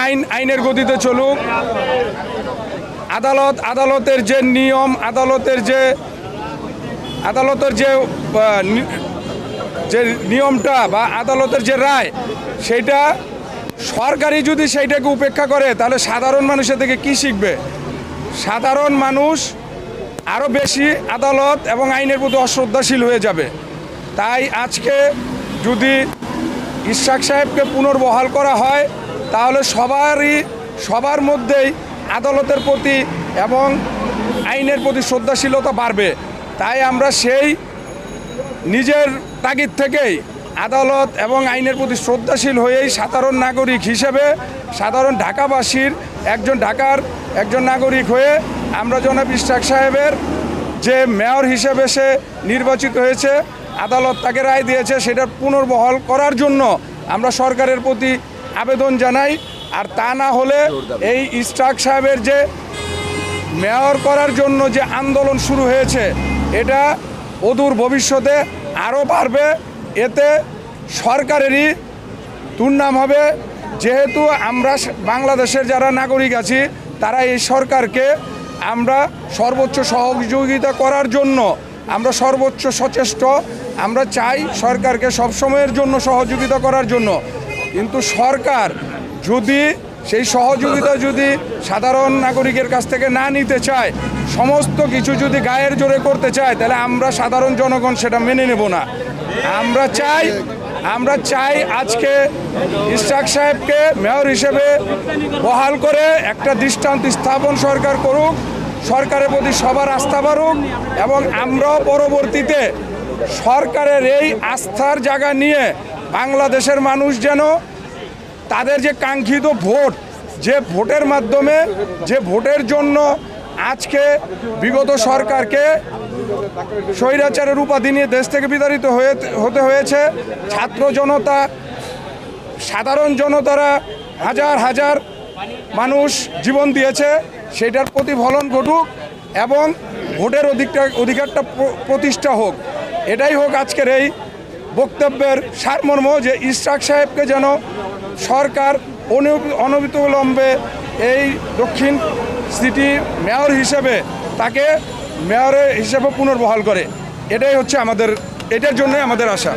আইন, আইনের গতিতে চলুক। আদালত, আদালতের যে নিয়ম, আদালতের যে আদালতের যে যে নিয়মটা বা আদালতের যে রায়, সেটা সরকারি যদি সেইটাকে উপেক্ষা করে, তাহলে সাধারণ মানুষের থেকে কি শিখবে? সাধারণ মানুষ আরও বেশি আদালত এবং আইনের প্রতি অশ্রদ্ধাশীল হয়ে যাবে। তাই আজকে যদি ইশাক সাহেবকে পুনর্বহাল করা হয় তাহলে সবারই, সবার মধ্যেই আদালতের প্রতি এবং আইনের প্রতি শ্রদ্ধাশীলতা বাড়বে। তাই আমরা সেই নিজের তাগিদ থেকেই আদালত এবং আইনের প্রতি শ্রদ্ধাশীল হয়েই সাধারণ নাগরিক হিসেবে সাধারণ ঢাকাবাসীর একজন ঢাকার একজন নাগরিক হয়ে আমরা জনাব ইশাক সাহেবের যে মেয়র হিসেবে সে নির্বাচিত হয়েছে, আদালত তাকে রায় দিয়েছে সেটার পুনর্বহাল করার জন্য আমরা সরকারের প্রতি আবেদন জানাই, আর তা না হলে এই ইস্টাক সাহেবের যে মেয়র করার জন্য যে আন্দোলন শুরু হয়েছে, এটা অদূর ভবিষ্যতে আরও বাড়বে। এতে সরকারেরই দুর্নাম হবে। যেহেতু আমরা বাংলাদেশের যারা নাগরিক আছি, তারা এই সরকারকে আমরা সর্বোচ্চ সহযোগিতা করার জন্য, আমরা সর্বোচ্চ সচেষ্ট, আমরা চাই সরকারকে সবসময়ের জন্য সহযোগিতা করার জন্য। কিন্তু সরকার যদি, সেই সহযোগিতা যদি সাধারণ নাগরিকের কাছ থেকে না নিতে চায়, সমস্ত কিছু যদি গায়ের জোরে করতে চায়, তাহলে আমরা সাধারণ জনগণ সেটা মেনে নেব না। আমরা চাই আমরা চাই আজকে ইশাক সাহেবকে মেয়র হিসেবে বহাল করে একটা দৃষ্টান্ত স্থাপন সরকার করুক, সরকারের প্রতি সবার আস্থা বাড়ুক, এবং আমরাও পরবর্তীতে সরকারের এই আস্থার জায়গা নিয়ে বাংলাদেশের মানুষ যেন তাদের যে কাঙ্ক্ষিত ভোট, যে ভোটের মাধ্যমে, যে ভোটের জন্য আজকে বিগত সরকারকে স্বৈরাচারের উপাধি নিয়ে দেশ থেকে বিতাড়িত হয়ে, হতে হয়েছে। ছাত্র জনতা, সাধারণ জনতারা হাজার হাজার মানুষ জীবন দিয়েছে, সেটার প্রতিফলন ঘটুক এবং ভোটের অধিকটা, অধিকারটা প্রতিষ্ঠা হোক। এটাই হোক আজকের এই বক্তব্যের সারমর্ম যে ইশরাক সাহেবকে যেন সরকার অনবিতলম্বে এই দক্ষিণ সিটি মেয়র হিসেবে তাকে মেয়রের হিসেবে পুনর্বহাল করে। এটাই হচ্ছে আমাদের, এটার জন্যই আমাদের আশা।